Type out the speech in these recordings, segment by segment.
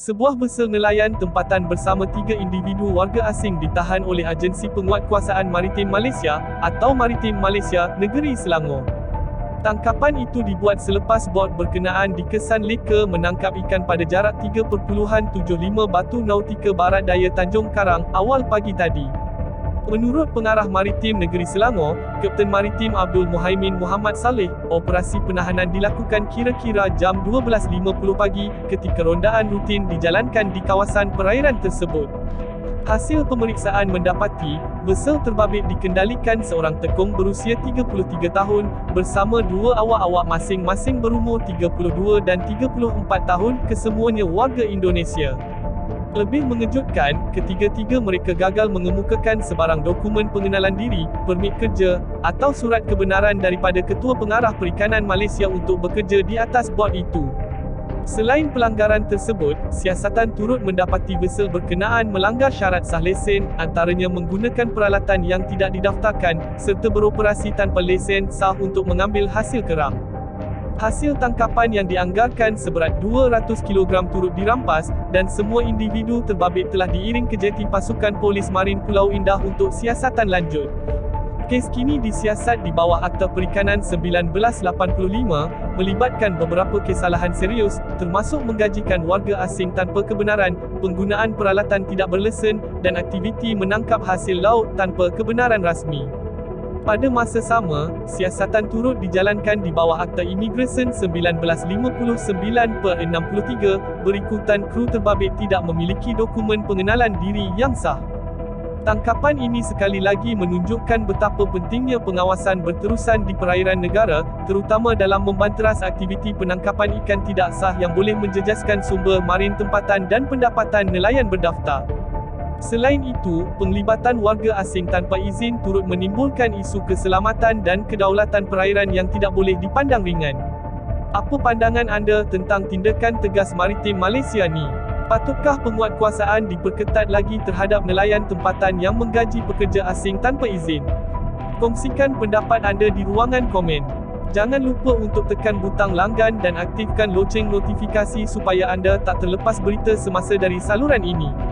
Sebuah besel nelayan tempatan bersama tiga individu warga asing ditahan oleh Agensi Penguatkuasaan Maritim Malaysia atau Maritim Malaysia Negeri Selangor. Tangkapan itu dibuat selepas bot berkenaan dikesan leka menangkap ikan pada jarak 3.75 batu nautika barat daya Tanjung Karang awal pagi tadi. Menurut pengarah Maritim Negeri Selangor, Kapten Maritim Abdul Muhaimin Muhammad Saleh, operasi penahanan dilakukan kira-kira jam 12.50 pagi ketika rondaan rutin dijalankan di kawasan perairan tersebut. Hasil pemeriksaan mendapati, vesel terbabit dikendalikan seorang tekong berusia 33 tahun, bersama dua awak-awak masing-masing berumur 32 dan 34 tahun, kesemuanya warga Indonesia. Lebih mengejutkan, ketiga-tiga mereka gagal mengemukakan sebarang dokumen pengenalan diri, permit kerja, atau surat kebenaran daripada Ketua Pengarah Perikanan Malaysia untuk bekerja di atas bot itu. Selain pelanggaran tersebut, siasatan turut mendapati vesel berkenaan melanggar syarat sah lesen, antaranya menggunakan peralatan yang tidak didaftarkan, serta beroperasi tanpa lesen sah untuk mengambil hasil kerang. Hasil tangkapan yang dianggarkan seberat 200 kg turut dirampas, dan semua individu terbabit telah diiring ke jeti pasukan polis marin Pulau Indah untuk siasatan lanjut. Kes kini disiasat di bawah Akta Perikanan 1985, melibatkan beberapa kesalahan serius, termasuk menggajikan warga asing tanpa kebenaran, penggunaan peralatan tidak berlesen, dan aktiviti menangkap hasil laut tanpa kebenaran rasmi. Pada masa sama, siasatan turut dijalankan di bawah Akta Immigration 1959 per 63, berikutan kru terbabit tidak memiliki dokumen pengenalan diri yang sah. Tangkapan ini sekali lagi menunjukkan betapa pentingnya pengawasan berterusan di perairan negara, terutama dalam membanteras aktiviti penangkapan ikan tidak sah yang boleh menjejaskan sumber marin tempatan dan pendapatan nelayan berdaftar. Selain itu, penglibatan warga asing tanpa izin turut menimbulkan isu keselamatan dan kedaulatan perairan yang tidak boleh dipandang ringan. Apa pandangan anda tentang tindakan tegas maritim Malaysia ni? Patutkah penguatkuasaan diperketat lagi terhadap nelayan tempatan yang menggaji pekerja asing tanpa izin? Kongsikan pendapat anda di ruangan komen. Jangan lupa untuk tekan butang langgan dan aktifkan loceng notifikasi supaya anda tak terlepas berita semasa dari saluran ini.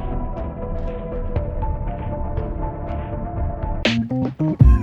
Thank you.